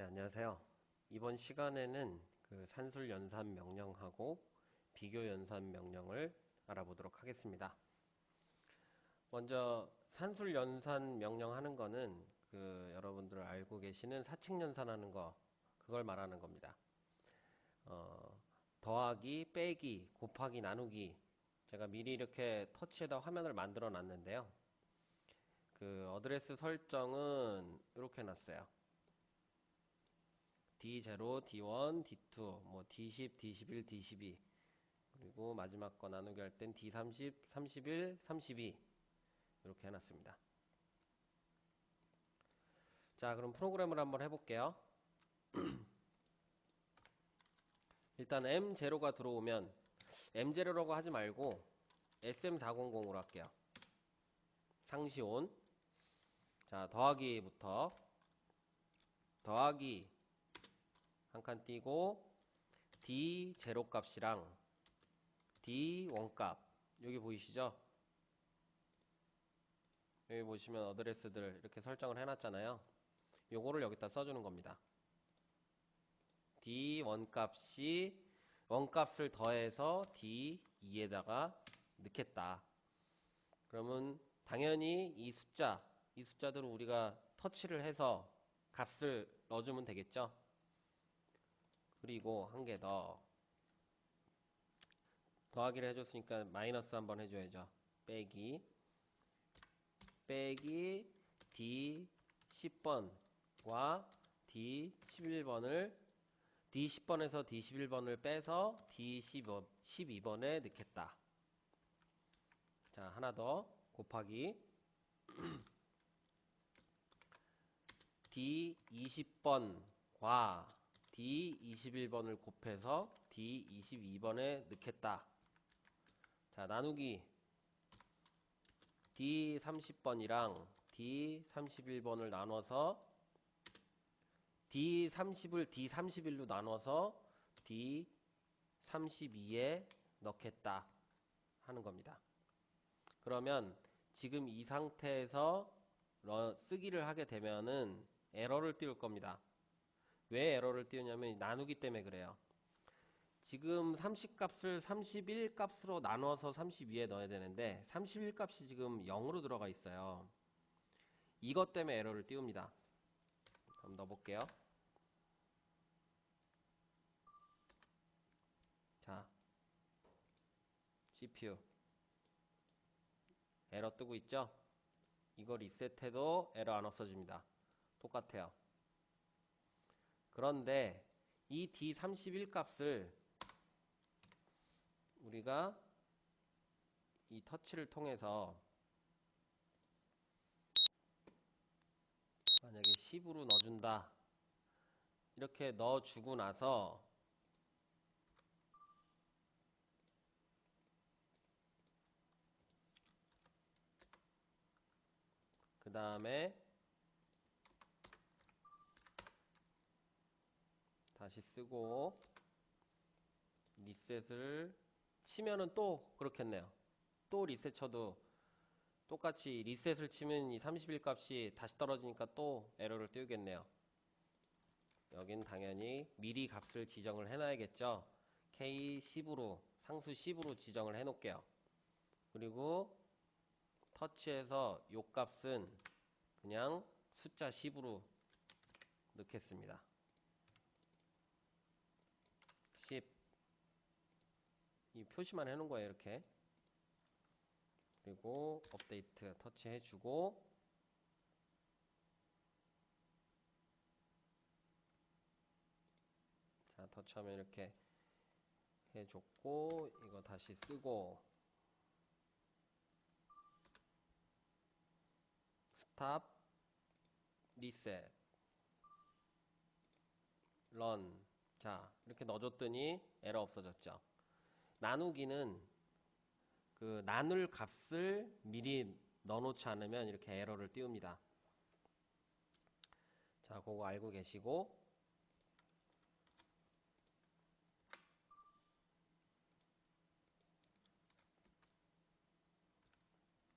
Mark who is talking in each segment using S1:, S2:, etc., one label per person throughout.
S1: 네, 안녕하세요. 이번 시간에는 그 산술 연산 명령하고 비교 연산 명령을 알아보도록 하겠습니다. 먼저 산술 연산 명령 하는 거는 그 여러분들 알고 계시는 사칙 연산하는 거 그걸 말하는 겁니다. 어, 더하기, 빼기, 곱하기, 나누기 제가 미리 이렇게 터치에다 화면을 만들어 놨는데요. 그 어드레스 설정은 이렇게 놨어요. D0, D1, D2, 뭐 D10, D11, D12 그리고 마지막 거 나누기 할 땐 D30, 31, 32 이렇게 해놨습니다. 자 그럼 프로그램을 한번 해볼게요. 일단 M0가 들어오면 M0라고 하지 말고 SM400으로 할게요. 상시온 자 더하기부터 더하기 한 칸 띄고 D 제로 값이랑 D 원값 여기 보이시죠? 여기 보시면 어드레스들 이렇게 설정을 해놨잖아요. 요거를 여기다 써주는 겁니다. D 원값이 원값을 더해서 D2에다가 넣겠다. 그러면 당연히 이 숫자, 이 숫자들을 우리가 터치를 해서 값을 넣어주면 되겠죠? 그리고 한 개 더 더하기를 해줬으니까 마이너스 한번 해줘야죠. 빼기 빼기 D10번과 D11번을 D10번에서 D11번을 빼서 D12번에 넣겠다. 자, 하나 더 곱하기 D20번과 D21번을 곱해서 D22번에 넣겠다. 자, 나누기 D30번이랑 D31번을 나눠서 D30을 D31로 나눠서 D32에 넣겠다 하는 겁니다. 그러면 지금 이 상태에서 쓰기를 하게 되면은 에러를 띄울 겁니다. 왜 에러를 띄우냐면 나누기 때문에 그래요. 지금 30값을 31값으로 나눠서 32에 넣어야 되는데 31값이 지금 0으로 들어가 있어요. 이것 때문에 에러를 띄웁니다. 그럼 넣어볼게요. 자, CPU 에러 뜨고 있죠? 이거 리셋해도 에러 안 없어집니다. 똑같아요. 그런데 이 D31 값을 우리가 이 터치를 통해서 만약에 10으로 넣어준다. 이렇게 넣어주고 나서 그 다음에 다시 쓰고 리셋을 치면은 또 그렇겠네요. 또 리셋 쳐도 똑같이 리셋을 치면 이31 값이 다시 떨어지니까 또 에러를 띄우겠네요. 여긴 당연히 미리 값을 지정을 해놔야겠죠. K10으로 상수 10으로 지정을 해 놓을게요. 그리고 터치해서 요 값은 그냥 숫자 10으로 넣겠습니다. 10 이 표시만 해놓은 거예요 이렇게. 그리고 업데이트 터치 해주고. 자 터치하면 이렇게 해줬고 이거 다시 쓰고. 스탑 리셋 런. 자, 이렇게 넣어줬더니 에러 없어졌죠. 나누기는 그 나눌 값을 미리 넣어놓지 않으면 이렇게 에러를 띄웁니다. 자, 그거 알고 계시고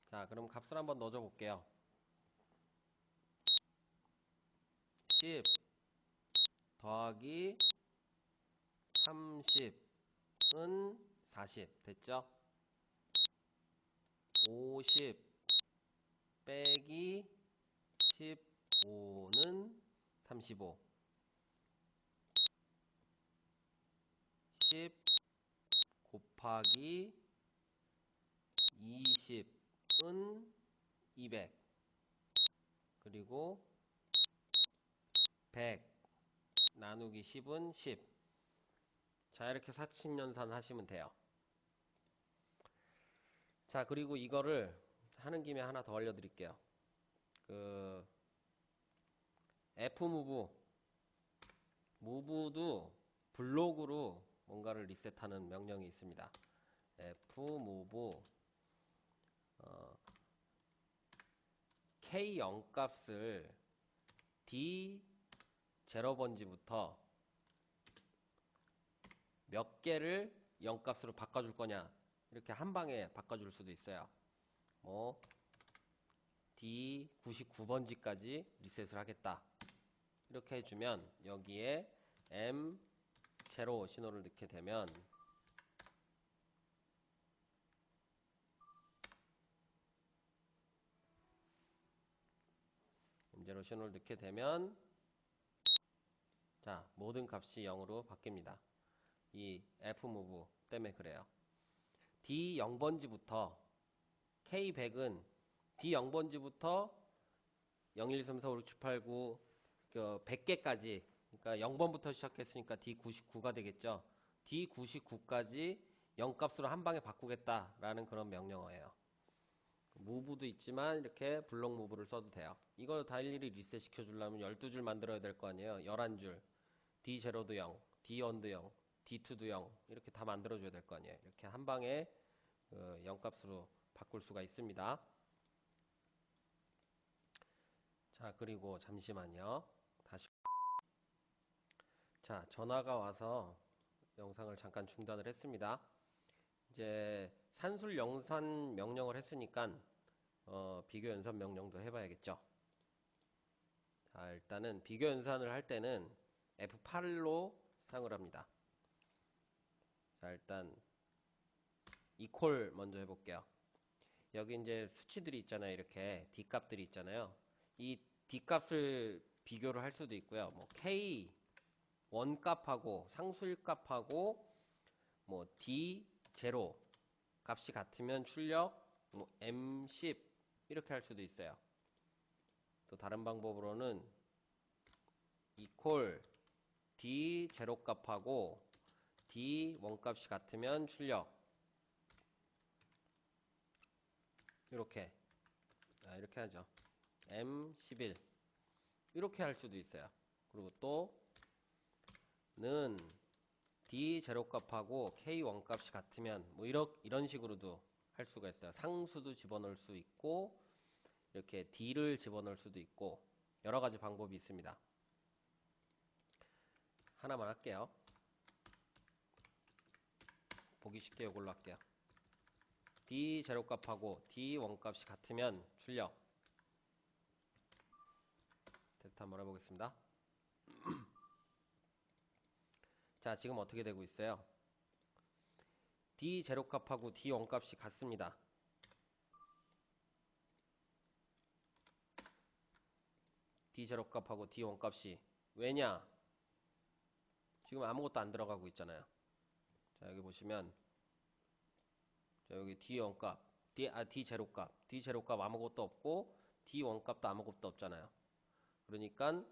S1: 자, 그럼 값을 한번 넣어줘 볼게요. 10 더하기 30은 40 됐죠? 50 빼기 15는 35 10 곱하기 20은 200 그리고 100 나누기 10은 10 자, 이렇게 사칙연산 하시면 돼요. 자, 그리고 이거를 하는 김에 하나 더 알려드릴게요. 그, F무브, 무브도 블록으로 뭔가를 리셋하는 명령이 있습니다. Fmove, 어, K0 값을 D 0번지부터 몇 개를 0값으로 바꿔줄 거냐 이렇게 한 방에 바꿔줄 수도 있어요. 뭐 D 99번지까지 리셋을 하겠다. 이렇게 해주면 여기에 M 제로 신호를 넣게 되면 M 제로 신호를 넣게 되면 자 모든 값이 0으로 바뀝니다. 이 Fmove 때문에 그래요. D 0번지부터 K100은 D 0번지부터 0, 1, 2, 3, 4, 5, 6, 7, 8, 9 100개까지 그러니까 0번부터 시작했으니까 D99가 되겠죠. D99까지 0값으로 한 방에 바꾸겠다라는 그런 명령어예요. 무브도 있지만 이렇게 블록 무브를 써도 돼요. 이거 다 일일이 리셋 시켜주려면 12줄 만들어야 될 거 아니에요. 11줄. D0도 0, D1도 0, D2도 0 이렇게 다 만들어줘야 될 거 아니에요. 이렇게 한 방에 그 0값으로 바꿀 수가 있습니다. 자 그리고 잠시만요. 다시 자 전화가 와서 영상을 잠깐 중단을 했습니다. 이제 산술 영산 명령을 했으니까 어, 비교 연산 명령도 해봐야겠죠. 자 일단은 비교 연산을 할 때는 F8로 사용을 합니다. 자 일단 이퀄 먼저 해볼게요. 여기 이제 수치들이 있잖아요. 이렇게 D 값들이 있잖아요. 이 D 값을 비교를 할 수도 있고요. 뭐 K 원 값하고 상수일 값하고 뭐 D 제로 값이 같으면 출력 뭐 M10 이렇게 할 수도 있어요. 또 다른 방법으로는 이퀄 D 제로 값하고 D 원값이 같으면 출력. 이렇게. 아, 이렇게 하죠. M11 이렇게 할 수도 있어요. 그리고 또 는 D 제로 값하고 K 원값이 같으면 뭐 이런 이런 식으로도 할 수가 있어요. 상수도 집어넣을 수 있고 이렇게 D를 집어넣을 수도 있고 여러 가지 방법이 있습니다. 하나만 할게요 보기 쉽게 이걸로 할게요. D 제로 값하고 D 원값이 같으면 출력 테스트 한번 해보겠습니다. 자 지금 어떻게 되고 있어요? D 제로 값하고 D 원값이 같습니다. D 제로 값하고 D 원값이 왜냐? 지금 아무것도 안 들어가고 있잖아요. 자, 여기 보시면 자, 여기 D 원값, D 아 D 제로값, D 제로값 아무것도 없고 D 원값도 아무것도 없잖아요. 그러니까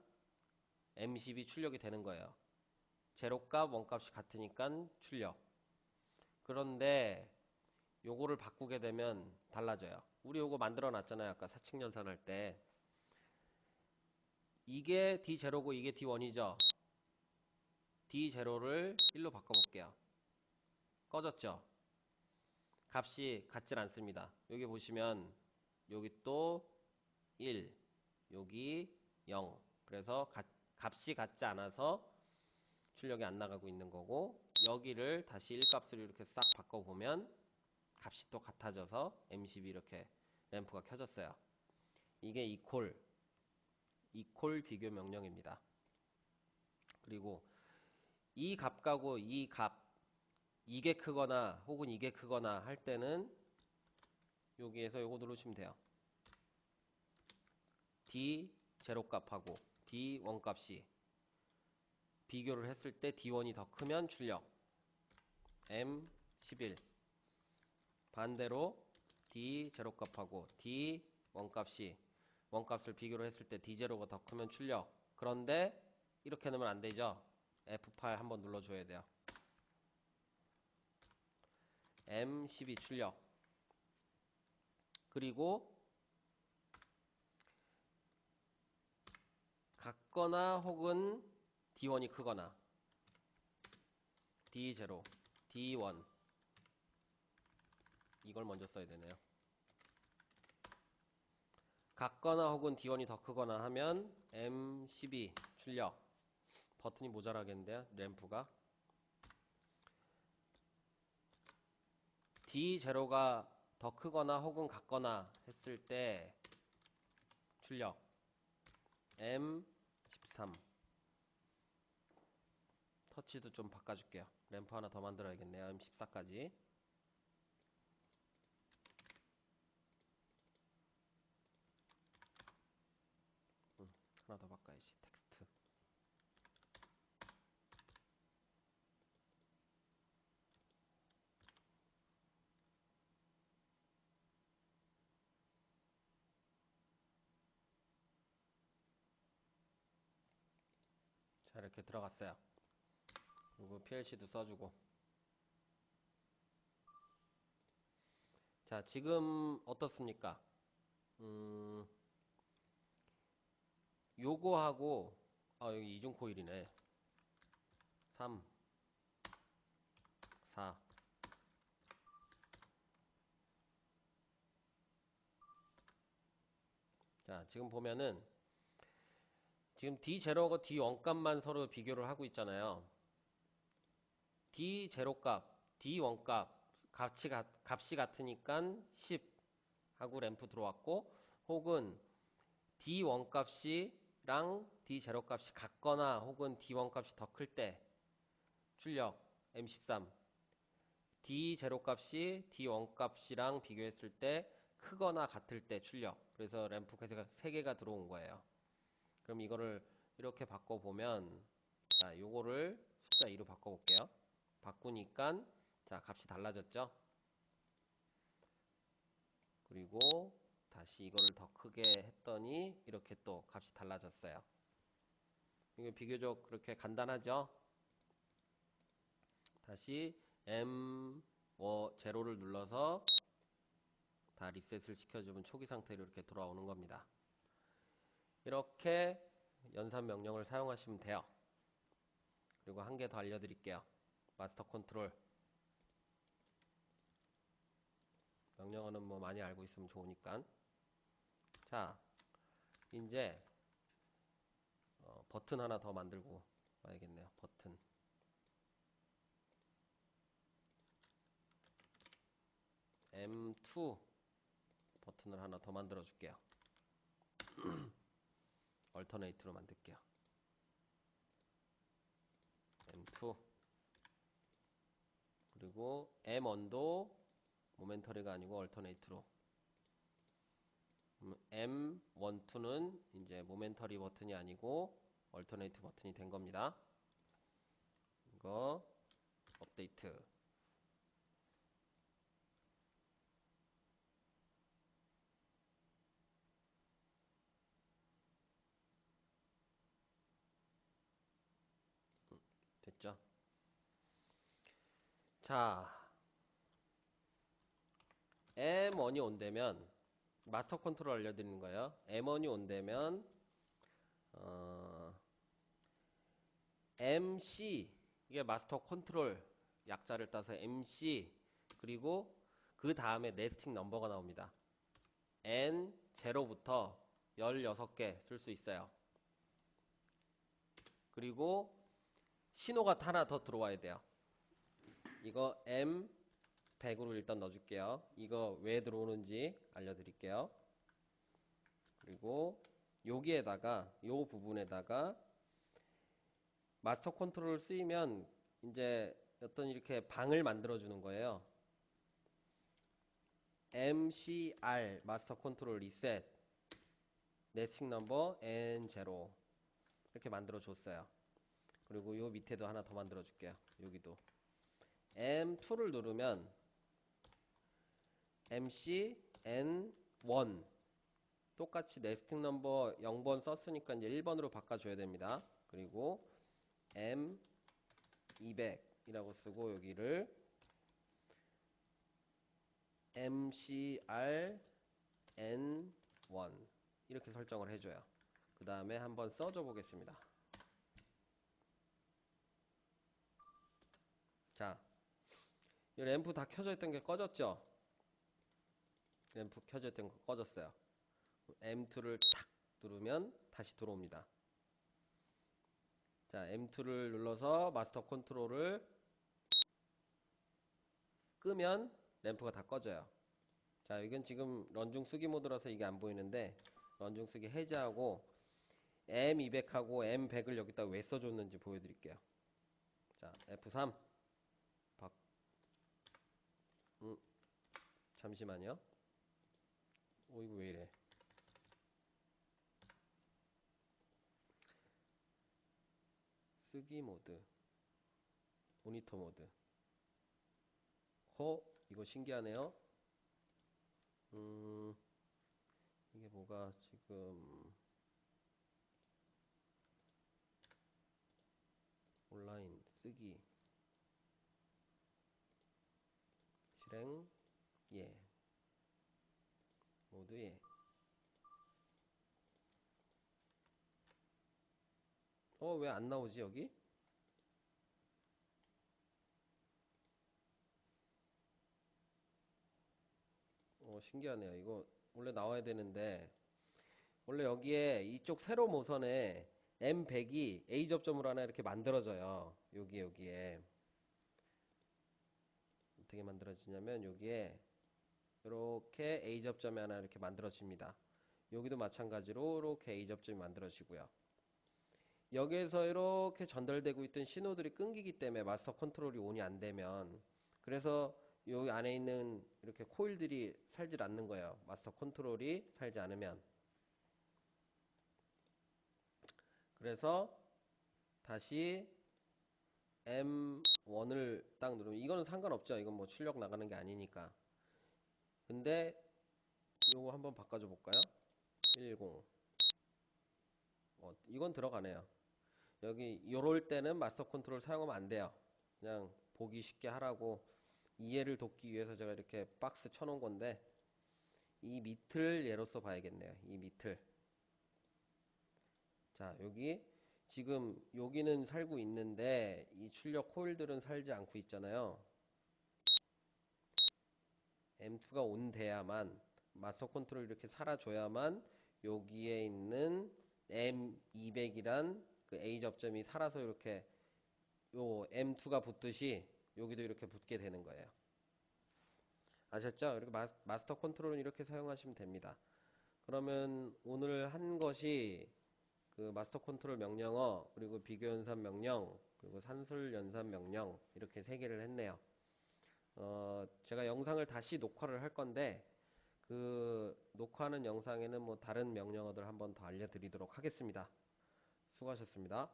S1: M12 출력이 되는 거예요. 제로값, 원값이 같으니까 출력. 그런데 요거를 바꾸게 되면 달라져요. 우리 요거 만들어 놨잖아요. 아까 사칙 연산 할 때. 이게 D0고 이게 D1이죠. D0를 1로 바꿔볼게요. 꺼졌죠? 값이 같질 않습니다. 여기 보시면 여기 또 1, 여기 0. 그래서 가, 값이 같지 않아서 출력이 안 나가고 있는 거고 여기를 다시 1값으로 이렇게 싹 바꿔보면 값이 또 같아져서 M12 이렇게 램프가 켜졌어요. 이게 이퀄 이퀄 비교 명령입니다. 그리고 이 값하고 이 값, 이게 크거나 혹은 이게 크거나 할 때는 여기에서 요거 누르시면 돼요. D 제로 값하고 D 원 값이 비교를 했을 때 D1이 더 크면 출력. M11 반대로 D 제로 값하고 D 원 값이 원 값을 비교를 했을 때 D0가 더 크면 출력. 그런데 이렇게 넣으면 안 되죠? F8 한번 눌러줘야 돼요 M12 출력 그리고 같거나 혹은 D1이 크거나 D0, D1 이걸 먼저 써야 되네요. 같거나 혹은 D1이 더 크거나 하면 M12 출력 버튼이 모자라겠는데요. 램프가 D0가 더 크거나 혹은 같거나 했을 때 출력 M13 터치도 좀 바꿔줄게요. 램프 하나 더 만들어야겠네요. M14까지. 음, 하나 더 바꿔야지. 텍스트. 자, 이렇게 들어갔어요. 그리고 PLC도 써주고. 자, 지금 어떻습니까? 음, 요거하고, 아, 여기 이중 코일이네. 3, 4. 자, 지금 보면은, 지금 D0과 D1 값만 서로 비교를 하고 있잖아요. D0 값, D1 값, 값이, 같, 값이 같으니까 10 하고 램프 들어왔고, 혹은 D1 값이랑 D0 값이 같거나 혹은 D1 값이 더 클 때, 출력 M13. D0 값이 D1 값이랑 비교했을 때 크거나 같을 때 출력. 그래서 램프 가 3개가 들어온 거예요. 그럼 이거를 이렇게 바꿔보면, 자, 요거를 숫자 2로 바꿔볼게요. 바꾸니까, 자, 값이 달라졌죠? 그리고 다시 이거를 더 크게 했더니, 이렇게 또 값이 달라졌어요. 이게 비교적 그렇게 간단하죠? 다시 M 제로를 눌러서 다 리셋을 시켜주면 초기 상태로 이렇게 돌아오는 겁니다. 이렇게 연산 명령을 사용하시면 돼요. 그리고 한 개 더 알려드릴게요. 마스터 컨트롤 명령어는 뭐 많이 알고 있으면 좋으니까 자 이제 어, 버튼 하나 더 만들고 와야겠네요. 버튼 M2 버튼을 하나 더 만들어 줄게요. 얼터네이트로 만들게요. M2 그리고 M1도 모멘터리가 아니고 얼터네이트로 M1, 2는 이제 모멘터리 버튼이 아니고 얼터네이트 버튼이 된 겁니다. 이거 업데이트 됐죠? 자, M1이 온다면 마스터 컨트롤 알려드리는 거예요. M1이 온다면 어, MC 이게 마스터 컨트롤 약자를 따서 MC 그리고 그 다음에 네스팅 넘버가 나옵니다. N 0부터 16개 쓸 수 있어요. 그리고 신호가 하나 더 들어와야 돼요. 이거 M 100으로 일단 넣어줄게요. 이거 왜 들어오는지 알려드릴게요. 그리고 여기에다가 요 부분에다가 마스터 컨트롤 쓰이면 이제 어떤 이렇게 방을 만들어 주는 거예요. MCR 마스터 컨트롤 리셋 네스팅 넘버 N0 이렇게 만들어 줬어요. 그리고 요 밑에도 하나 더 만들어 줄게요. 여기도 M2를 누르면 MC N1 똑같이 네스팅 넘버 0번 썼으니까 이제 1번으로 바꿔줘야 됩니다. 그리고 M200 이라고 쓰고 여기를 MCR N1 이렇게 설정을 해줘요. 그 다음에 한번 써줘 보겠습니다. 자, 이 램프 다 켜져 있던 게 꺼졌죠? 램프 켜져 있던 거 꺼졌어요. M2를 탁 누르면 다시 들어옵니다. 자, M2를 눌러서 마스터 컨트롤을 끄면 램프가 다 꺼져요. 자, 이건 지금 런중 쓰기 모드라서 이게 안 보이는데 런중 쓰기 해제하고 M200하고 M100을 여기다 왜 써줬는지 보여드릴게요. 자, F3 박... 음, 잠시만요. 오, 이거 왜 이래? 쓰기 모드 모니터 모드 허 이거 신기하네요 음 이게 뭐가 지금 온라인 쓰기 실행 예 모드 예 어, 왜 안 나오지, 여기? 어, 신기하네요. 이거 원래 나와야 되는데, 원래 여기에 이쪽 세로 모선에 M100이 A 접점으로 하나 이렇게 만들어져요. 여기, 여기에. 어떻게 만들어지냐면, 여기에 이렇게 A 접점이 하나 이렇게 만들어집니다. 여기도 마찬가지로 이렇게 A 접점이 만들어지고요. 여기에서 이렇게 전달되고 있던 신호들이 끊기기 때문에 마스터 컨트롤이 온이 안 되면 그래서 여기 안에 있는 이렇게 코일들이 살질 않는 거예요. 마스터 컨트롤이 살지 않으면 그래서 다시 M1을 딱 누르면 이거는 상관없죠. 이건 뭐 출력 나가는 게 아니니까 근데 요거 한번 바꿔줘 볼까요? 110 어, 이건 들어가네요. 여기 요럴 때는 마스터 컨트롤 사용하면 안 돼요. 그냥 보기 쉽게 하라고 이해를 돕기 위해서 제가 이렇게 박스 쳐놓은 건데 이 밑을 예로서 봐야겠네요. 이 밑을 자 여기 지금 여기는 살고 있는데 이 출력 코일들은 살지 않고 있잖아요. M2가 온 돼야만 마스터 컨트롤 이렇게 살아줘야만 여기에 있는 M200이란 그 A 접점이 살아서 이렇게 요 M2가 붙듯이 여기도 이렇게 붙게 되는 거예요. 아셨죠? 이렇게 마스터 컨트롤은 이렇게 사용하시면 됩니다. 그러면 오늘 한 것이 그 마스터 컨트롤 명령어 그리고 비교 연산 명령 그리고 산술 연산 명령 이렇게 세 개를 했네요. 어, 제가 영상을 다시 녹화를 할 건데 그 녹화하는 영상에는 뭐 다른 명령어들 한번 더 알려드리도록 하겠습니다. 수고하셨습니다.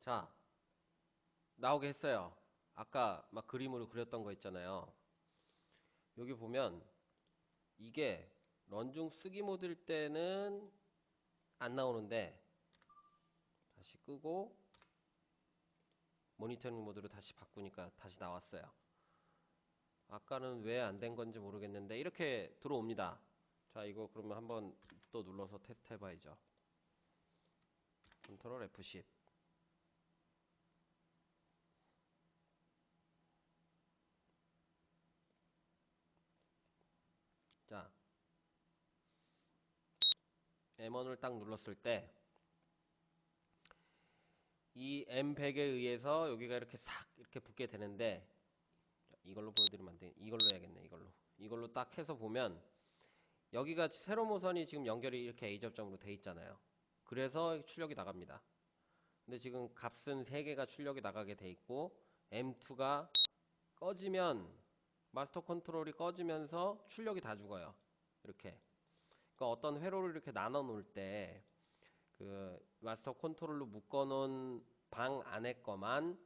S1: 자, 나오게 했어요. 아까 막 그림으로 그렸던 거 있잖아요. 여기 보면 이게 런중 쓰기 모드일 때는 안 나오는데 다시 끄고 모니터링 모드로 다시 바꾸니까 다시 나왔어요. 아까는 왜 안 된 건지 모르겠는데 이렇게 들어옵니다. 자, 이거 그러면 한번 또 눌러서 테스트 해봐야죠. 컨트롤 F10. 자, M1을 딱 눌렀을 때, 이 M100에 의해서 여기가 이렇게 싹 이렇게 붙게 되는데, 이걸로 보여드리면 안 돼. 이걸로 해야겠네, 이걸로. 이걸로 딱 해서 보면, 여기가 세로 모선이 지금 연결이 이렇게 A 접점으로 돼 있잖아요. 그래서 출력이 나갑니다. 근데 지금 값은 3개가 출력이 나가게 돼 있고 M2가 꺼지면 마스터 컨트롤이 꺼지면서 출력이 다 죽어요. 이렇게. 그러니까 어떤 회로를 이렇게 나눠 놓을 때 그 마스터 컨트롤로 묶어 놓은 방 안에 거만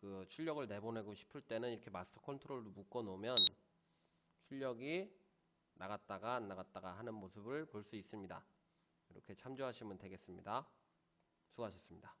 S1: 그 출력을 내보내고 싶을 때는 이렇게 마스터 컨트롤로 묶어 놓으면 출력이 나갔다가 안 나갔다가 하는 모습을 볼 수 있습니다. 이렇게 참조하시면 되겠습니다. 수고하셨습니다.